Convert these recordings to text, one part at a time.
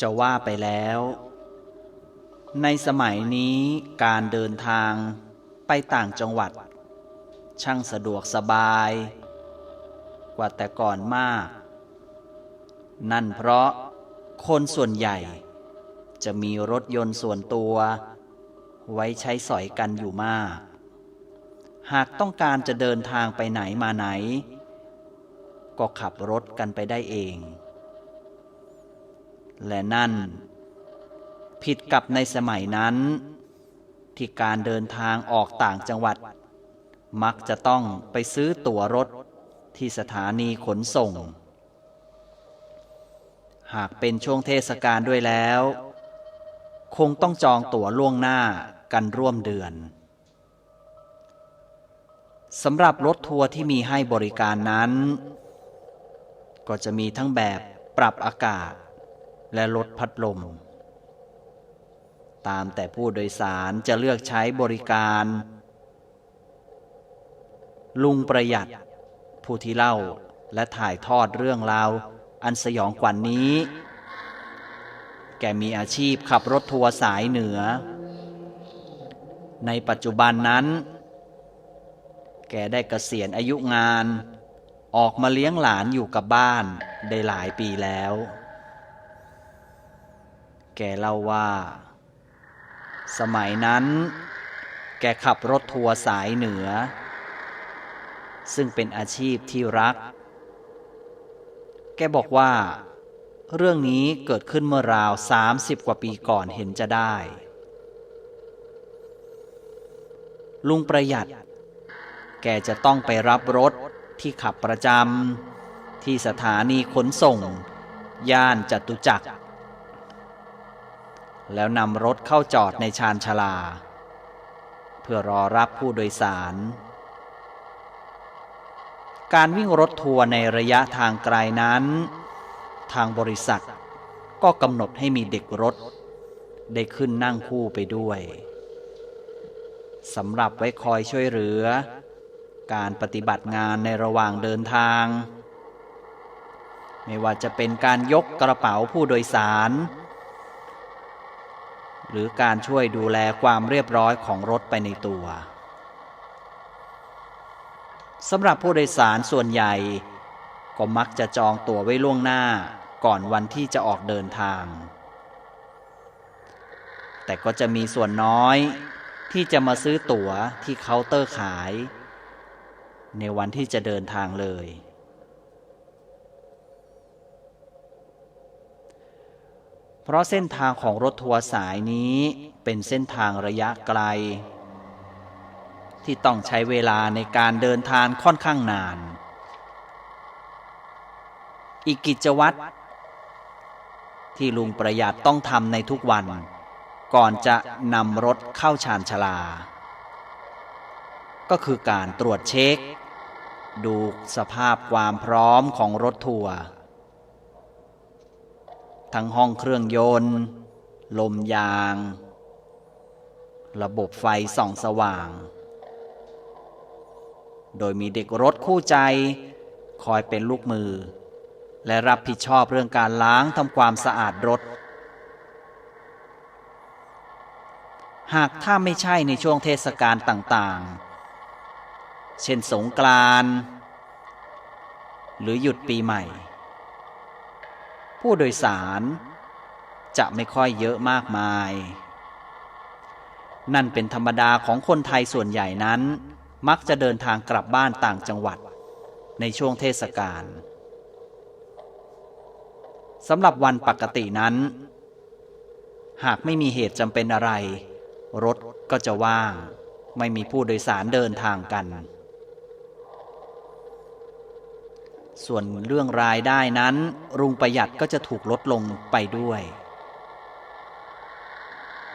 จะว่าไปแล้ว ในสมัยนี้การเดินทางไปต่างจังหวัด ช่างสะดวกสบาย กว่าแต่ก่อนมาก นั่นเพราะคนส่วนใหญ่ จะมีรถยนต์ส่วนตัว ไว้ใช้สอยกันอยู่มาก หากต้องการจะเดินทางไปไหนมาไหน ก็ขับรถกันไปได้เอง และนั่น ผิดกับในสมัยนั้น ที่การเดินทางออกต่างจังหวัด มักจะต้องไปซื้อตั๋วรถที่สถานีขนส่ง หากเป็นช่วงเทศกาลด้วยแล้ว คงต้องจองตั๋วล่วงหน้ากันร่วมเดือนสำหรับรถทัวร์ที่มีให้บริการนั้น ก็จะมีทั้งแบบปรับอากาศ และลดพัดลม ตามแต่ผู้โดยสารจะเลือกใช้บริการ ลุงประหยัด ผู้ที่เล่าและถ่ายทอดเรื่องราว อันสยองกว่านี้ แกมีอาชีพขับรถทัวร์สายเหนือ ในปัจจุบันนั้น แกได้เกษียณอายุงาน ออกมาเลี้ยงหลานอยู่กับบ้านได้หลายปีแล้ว แกเล่าว่า สมัยนั้น แกขับรถทัวร์สายเหนือ ซึ่งเป็นอาชีพที่รัก แกบอกว่า เรื่องนี้เกิดขึ้นเมื่อราว 30 กว่าปีก่อนเห็นจะได้ ลุงประหยัด แกจะต้องไปรับรถที่ขับประจำที่สถานีขนส่ง ย่านจตุจักร แล้วนำรถเข้าจอดในชานชาลา เพื่อรอรับผู้โดยสาร การวิ่งรถทัวร์ในระยะทางไกลนั้น ทางบริษัทก็กำหนดให้มีเด็กรถ ได้ขึ้นนั่งคู่ไปด้วยสำหรับไว้คอยช่วยเหลือ การปฏิบัติงานในระหว่างเดินทาง ไม่ว่าจะเป็นการยกกระเป๋าผู้โดยสาร หรือการช่วยดูแลความเรียบร้อยของรถไปในตัวสำหรับผู้โดยสารส่วนใหญ่ ก็มักจะจองตั๋วไว้ล่วงหน้าก่อนวันที่จะออกเดินทาง แต่ก็จะมีส่วนน้อยที่จะมาซื้อตั๋วที่เคาน์เตอร์ขาย ในวันที่จะเดินทางเลย เพ ราะเส้นทางของรถทัวร์สายนี้เป็นเส้นทางระยะไกล ที่ต้องใช้เวลาในการเดินทางค่อนข้างนาน อีกกิจวัตรที่ลุงประหยัดต้องทำในทุกวัน ก่อนจะนำรถเข้าชานชาลา ก็คือการตรวจเช็ค ดูสภาพความพร้อมของรถทัวร์ ทั้งห้องเครื่องยนต์ ลมยาง ระบบไฟส่องสว่าง โดยมีเด็กรถคู่ใจ คอยเป็นลูกมือ และรับผิดชอบเรื่องการล้างทำความสะอาดรถ หากถ้าไม่ใช่ในช่วงเทศกาลต่างๆ เช่นสงกรานต์หรือหยุดปีใหม่ ผู้โดยสาร จะไม่ค่อยเยอะมากมาย นั่นเป็นธรรมดาของคนไทยส่วนใหญ่นั้น มักจะเดินทางกลับบ้านต่างจังหวัด ในช่วงเทศกาลสำหรับวันปกตินั้น หากไม่มีเหตุจำเป็นอะไร รถก็จะว่าง ไม่มีผู้โดยสารเดินทางกัน ส่วนเรื่องรายได้นั้น รุงประหยัดก็จะถูกลดลงไปด้วย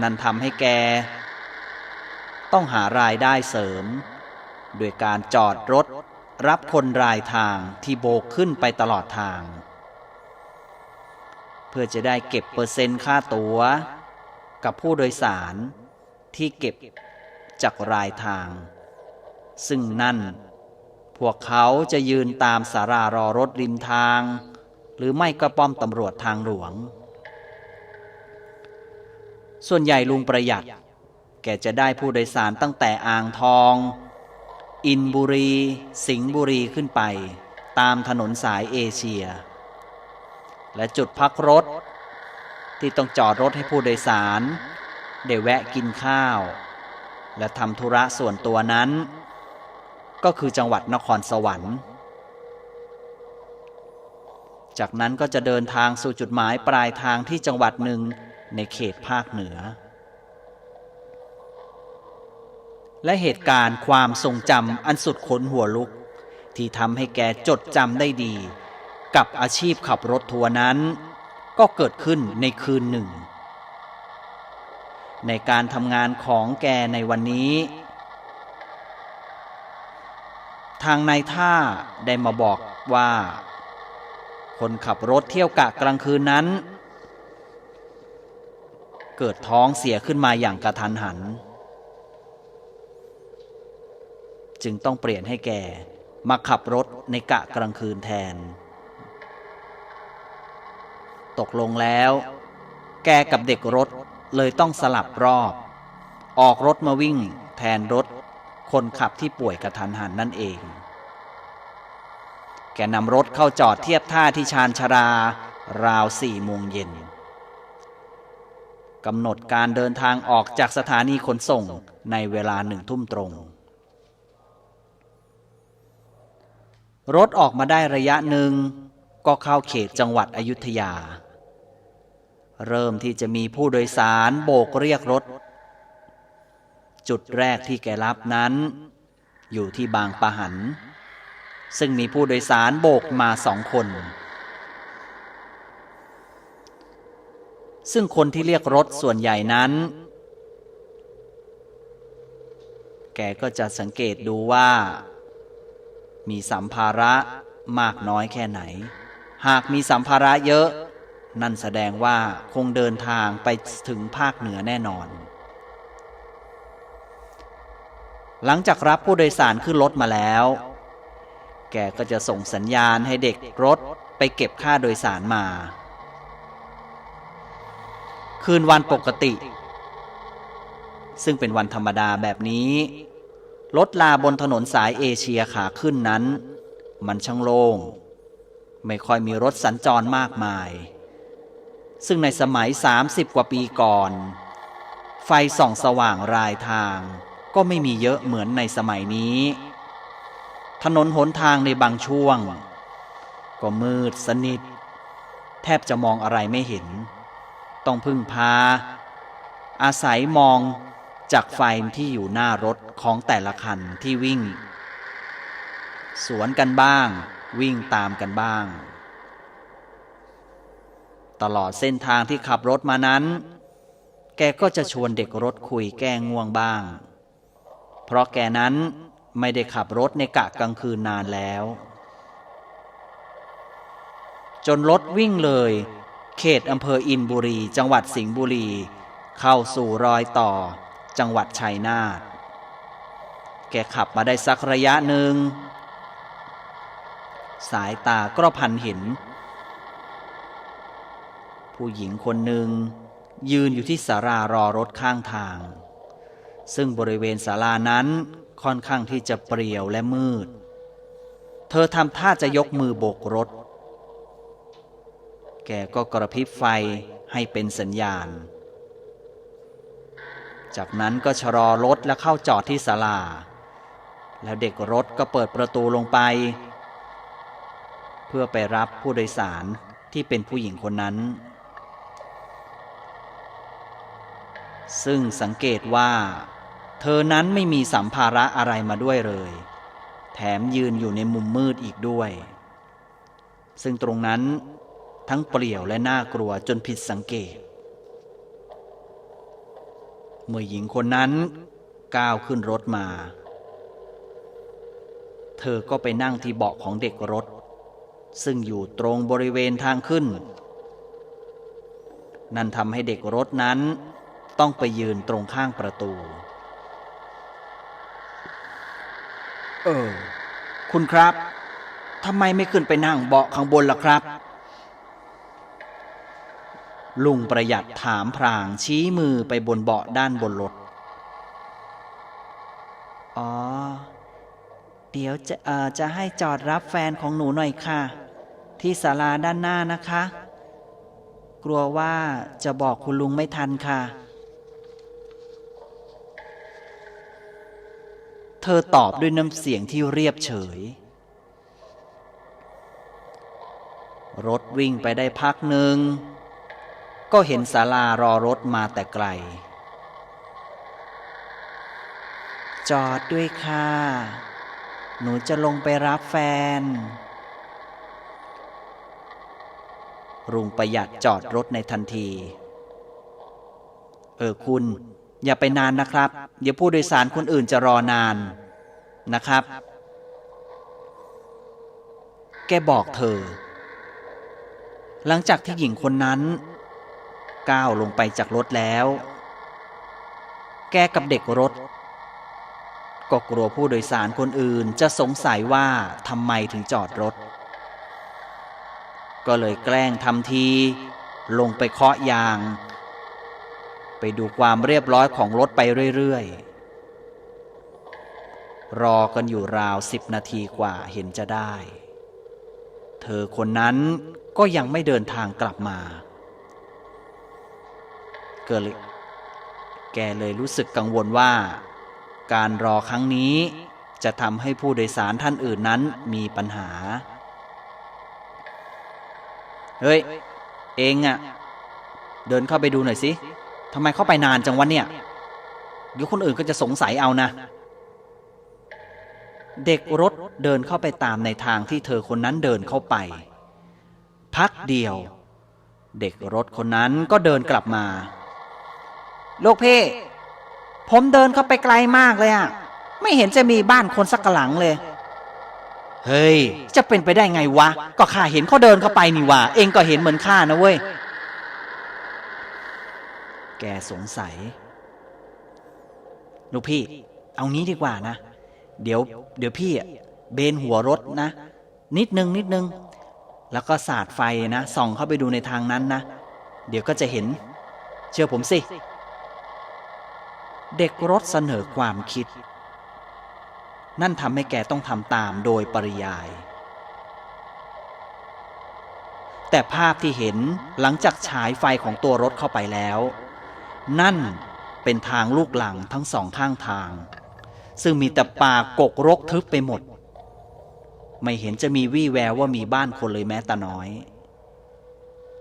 นั่นทำให้แก ต้องหารายได้เสริม โดยการจอดรถรับคนรายทางที่โบกขึ้นไปตลอดทาง เพื่อจะได้เก็บเปอร์เซ็นต์ค่าตัว๋ว กับผู้โดยสารที่เก็บจากรายทาง ซึ่งนั่น พวกเขาจะยืนตามสารารอรถริมทาง หรือไม่ก็ป้อมตำรวจทางหลวง ส่วนใหญ่ลุงประหยัด แกจะได้ผู้โดยสารตั้งแต่อ่างทอง อินบุรี สิงห์บุรีขึ้นไป ตามถนนสายเอเชีย และจุดพักรถ ที่ต้องจอดรถให้ผู้โดยสาร ได้แวะกินข้าว และทำธุระส่วนตัวนั้น ก็คือจังหวัดนครสวรรค์ จากนั้นก็จะเดินทางสู่จุดหมายปลายทางที่จังหวัดหนึ่งในเขตภาคเหนือ และเหตุการณ์ความทรงจำอันสุดขนหัวลุก ที่ทำให้แกจดจำได้ดี กับอาชีพขับรถทัวร์นั้น ก็เกิดขึ้นในคืนหนึ่ง ในการทำงานของแกในวันนี้ ทางนายท่าได้มาบอกว่า คนขับรถเที่ยวกะกลางคืนนั้น เกิดท้องเสียขึ้นมาอย่างกระทันหัน จึงต้องเปลี่ยนให้แกมาขับรถในกะกลางคืนแทน ตกลงแล้ว แกกับเด็กรถเลยต้องสลับรอบ ออกรถมาวิ่งแทนรถ คนขับที่ป่วยกระทันหันนั่นเอง แกนำรถเข้าจอดเทียบท่าที่ชานชาราราวสี่โมงเย็นกำหนดการเดินทางออกจากสถานีขนส่งในเวลาหนึ่งทุ่มตรง รถออกมาได้ระยะหนึ่งก็เข้าเขตจังหวัดอยุธยา เริ่มที่จะมีผู้โดยสารโบกเรียกรถ จุดแรกที่แกรับนั้น อยู่ที่บางปะหัน ซึ่งมีผู้โดยสารโบกมาสองคน ซึ่งคนที่เรียกรถส่วนใหญ่นั้น แกก็จะสังเกตดูว่า มีสัมภาระมากน้อยแค่ไหน หากมีสัมภาระเยอะ นั่นแสดงว่าคงเดินทางไปถึงภาคเหนือแน่นอน หลังจากรับผู้โดยสารขึ้นรถมาแล้ว แกก็จะส่งสัญญาณให้เด็กรถไปเก็บค่าโดยสารมา คืนวันปกติ ซึ่งเป็นวันธรรมดาแบบนี้ รถลาบนถนนสายเอเชียขาขึ้นนั้น มันช่างโล่งไม่ค่อยมีรถสัญจรมากมาย ซึ่งในสมัย 30 กว่าปีก่อน ไฟส่องสว่างรายทาง ก็ไม่มีเยอะเหมือนในสมัยนี้ ถนนหนทางในบางช่วง ก็มืดสนิท แทบจะมองอะไรไม่เห็น ต้องพึ่งพา อาศัยมองจากไฟที่อยู่หน้ารถของแต่ละคันที่วิ่ง สวนกันบ้าง วิ่งตามกันบ้าง ตลอดเส้นทางที่ขับรถมานั้น แกก็จะชวนเด็กรถคุยแก้ง่วงบ้าง เพราะแกนั้นไม่ได้ขับรถในกะกลางคืนนานแล้ว จนรถวิ่งเลย เขตอำเภออินบุรี จังหวัดสิงห์บุรี เข้าสู่รอยต่อ จังหวัดชัยนาทแกขับมาได้สักระยะหนึ่ง สายตาก็พันเห็น ผู้หญิงคนหนึ่งยืนอยู่ที่ศารารอรถข้างทาง ซึ่งบริเวณศาลานั้นค่อนข้างที่จะเปรี่ยวและมืด เธอทำท่าจะยกมือโบกรถ แกก็กระพริบไฟให้เป็นสัญญาณ จากนั้นก็ชะลอรถและเข้าจอดที่ศาลา แล้วเด็กรถก็เปิดประตูลงไป เพื่อไปรับผู้โดยสารที่เป็นผู้หญิงคนนั้น ซึ่งสังเกตว่า เธอนั้นไม่มีสัมภาระอะไรมาด้วยเลย แถมยืนอยู่ในมุมมืดอีกด้วย ซึ่งตรงนั้นทั้งเปลี่ยวและน่ากลัวจนผิดสังเกต เมื่อหญิงคนนั้นก้าวขึ้นรถมา เธอก็ไปนั่งที่เบาะของเด็กรถ ซึ่งอยู่ตรงบริเวณทางขึ้น นั่นทำให้เด็กรถนั้นต้องไปยืนตรงข้างประตู เออ คุณครับทำไมไม่ขึ้นไปนั่งเบาะข้างบนล่ะครับ ลุงประหยัดถามพรางชี้มือไปบนเบาะด้านบนรถ อ๋อ เดี๋ยวจะเอ่อจะให้จอดรับแฟนของหนูหน่อยค่ะ ที่ศาลาด้านหน้านะคะ กลัวว่าจะบอกคุณลุงไม่ทันค่ะ เธอตอบด้วยน้ำเสียงที่เรียบเฉย รถวิ่งไปได้พักหนึ่ง ก็เห็นศาลารอรถมาแต่ไกล จอดด้วยค่ะ หนูจะลงไปรับแฟน รุงประหยัดจอดรถในทันที เออคุณ อย่าไปนานนะครับ เดี๋ยวผู้โดยสารคนอื่นจะรอนานนะครับ แกบอกเธอ หลังจากที่หญิงคนนั้นก้าวลงไปจากรถแล้ว แกกับเด็กรถ ก็กลัวผู้โดยสารคนอื่นจะสงสัยว่าทำไมถึงจอดรถ ก็เลยแกล้งทำทีลงไปเคาะยาง ไปดูความเรียบร้อยของรถไปเรื่อยๆ รอกันอยู่ราวสิบนาทีกว่าเห็นจะได้ เธอคนนั้นก็ยังไม่เดินทางกลับมา เกิดแกเลยรู้สึกกังวลว่า การรอครั้งนี้จะทำให้ผู้โดยสารท่านอื่นนั้นมีปัญหา เฮ้ย เองอะเดินเข้าไปดูหน่อยสิ ทำไมเข้าไปนานจังวะเนี่ยเดี๋ยวคนอื่นก็จะสงสัยเอานะ เด็กรถเดินเข้าไปตามในทางที่เธอคนนั้นเดินเข้าไป พักเดียว เด็กรถคนนั้นก็เดินกลับมาลูกพี่ผมเดินเข้าไปไกลมากเลยอะไม่เห็นจะมีบ้านคนสักหลังเลย เฮ้ย จะเป็นไปได้ไงวะ ก็ข้าเห็นเขาเดินเข้าไปนี่หว่าเองก็เห็นเหมือนข้านะเว้ย แกสงสัย ลูกพี่ เอางี้ดีกว่านะ เดี๋ยว เดี๋ยวพี่เบนหัวรถนะ นิดนึงนิดนึง แล้วก็สาดไฟนะส่องเข้าไปดูในทางนั้นนะ เดี๋ยวก็จะเห็น เชื่อผมสิ เด็กรถเสนอความคิด นั่นทำให้แกต้องทำตามโดยปริยายแต่ภาพที่เห็นหลังจากฉายไฟของตัวรถเข้าไปแล้ว นั่นเป็นทางลูกหลังทั้งสองข้างทาง ซึ่งมีแต่ป่ากกรกทึบไปหมด ไม่เห็นจะมีวี่แววว่ามีบ้านคนเลยแม้แต่น้อย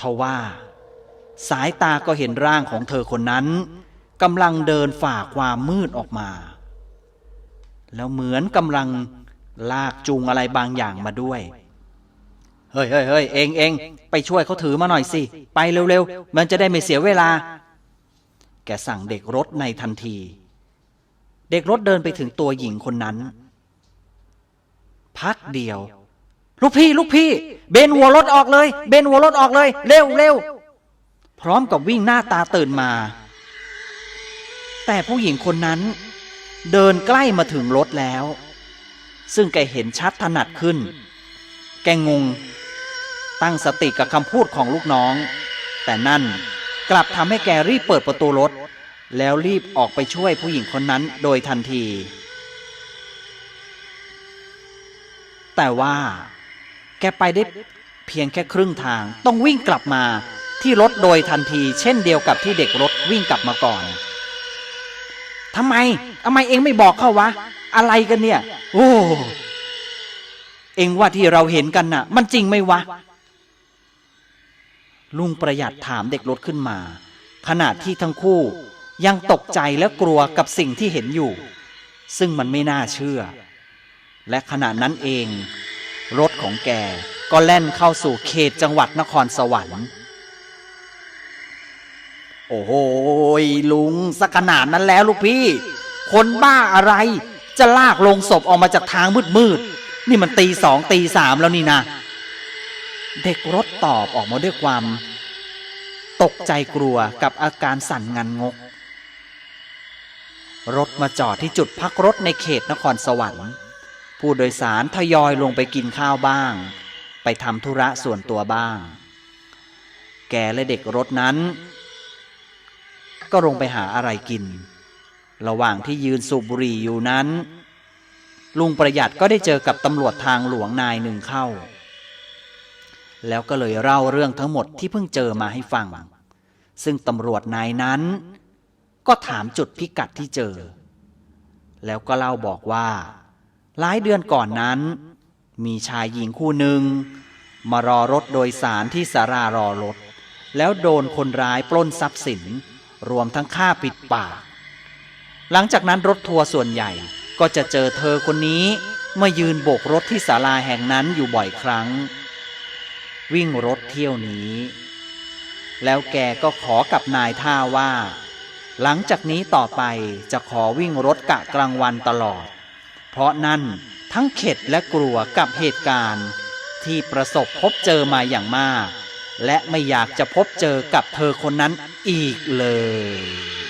ทว่า สายตาก็เห็นร่างของเธอคนนั้นกำลังเดินฝ่าความมืดออกมา แล้วเหมือนกำลังลากจูงอะไรบางอย่างมาด้วย เฮ้ยเฮ้ยเฮ้ยเองเองไปช่วยเขาถือมาหน่อยสิ ไปเร็วๆ มันจะได้ไม่เสียเวลา แกสั่งเด็กรถในทันที เด็กรถเดินไปถึงตัวหญิงคนนั้น พักเดียว ลูกพี่ ลูกพี่ เบนหัวรถออกเลย เบนหัวรถออกเลย เร็วเร็วพร้อมกับวิ่งหน้าตาตื่นมา แต่ผู้หญิงคนนั้น เดินใกล้มาถึงรถแล้ว ซึ่งแกเห็นชัดถนัดขึ้น แกงง ตั้งสติกับคำพูดของลูกน้อง แต่นั่น กลับทำให้แกรีบเปิดประตูรถ แล้วรีบออกไปช่วยผู้หญิงคนนั้นโดยทันที แต่ว่าแกไปได้เพียงแค่ครึ่งทางต้องวิ่งกลับมาที่รถโดยทันทีเช่นเดียวกับที่เด็กรถวิ่งกลับมาก่อนทำไมทำไมเองไม่บอกเขาวะ อะไรกันเนี่ย โอ้ เองว่าที่เราเห็นกันน่ะ มันจริงไหมวะ ลุงประหยัดถามเด็กรถขึ้นมา ขณะที่ทั้งคู่ยังตกใจและกลัวกับสิ่งที่เห็นอยู่ ซึ่งมันไม่น่าเชื่อ และขณะนั้นเอง รถของแกก็แล่นเข้าสู่เขตจังหวัดนครสวรรค์โอ้โหลุงสักขนาดนั้นแล้วลูกพี่ คนบ้าอะไรจะลากลงศพออกมาจากทางมืดๆนี่มันตีสองตีสามแล้วนี่นะ เด็กรถตอบออกมาด้วยความ ตกใจกลัวกับอาการสั่นงันงก รถมาจอดที่จุดพักรถในเขตนครสวรรค์ ผู้โดยสารทยอยลงไปกินข้าวบ้าง ไปทำธุระส่วนตัวบ้าง แกและเด็กรถนั้น ก็ลงไปหาอะไรกิน ระหว่างที่ยืนสูบบุหรี่อยู่นั้น ลุงประหยัดก็ได้เจอกับตำรวจทางหลวงนายหนึ่งเข้า แล้วก็เลยเล่าเรื่องทั้งหมดที่เพิ่งเจอมาให้ฟัง ซึ่งตำรวจนายนั้น ก็ถามจุดพิกัดที่เจอ แล้วก็เล่าบอกว่า หลายเดือนก่อนนั้น มีชายหญิงคู่หนึ่ง มารอรถโดยสารที่สารารอรถ แล้วโดนคนร้ายปล้นทรัพย์สิน รวมทั้งฆ่าปิดปาก หลังจากนั้นรถทัวร์ส่วนใหญ่ก็จะเจอเธอคนนี้มายืนโบกรถที่ศาลาแห่งนั้นอยู่บ่อยครั้ง วิ่งรถเที่ยวนี้ แล้วแกก็ขอกับนายท่าว่า หลังจากนี้ต่อไปจะขอวิ่งรถกะกลางวันตลอด เพราะนั่นทั้งเข็ดและกลัวกับเหตุการณ์ ที่ประสบพบเจอมาอย่างมาก และไม่อยากจะพบเจอกับเธอคนนั้นอีกเลย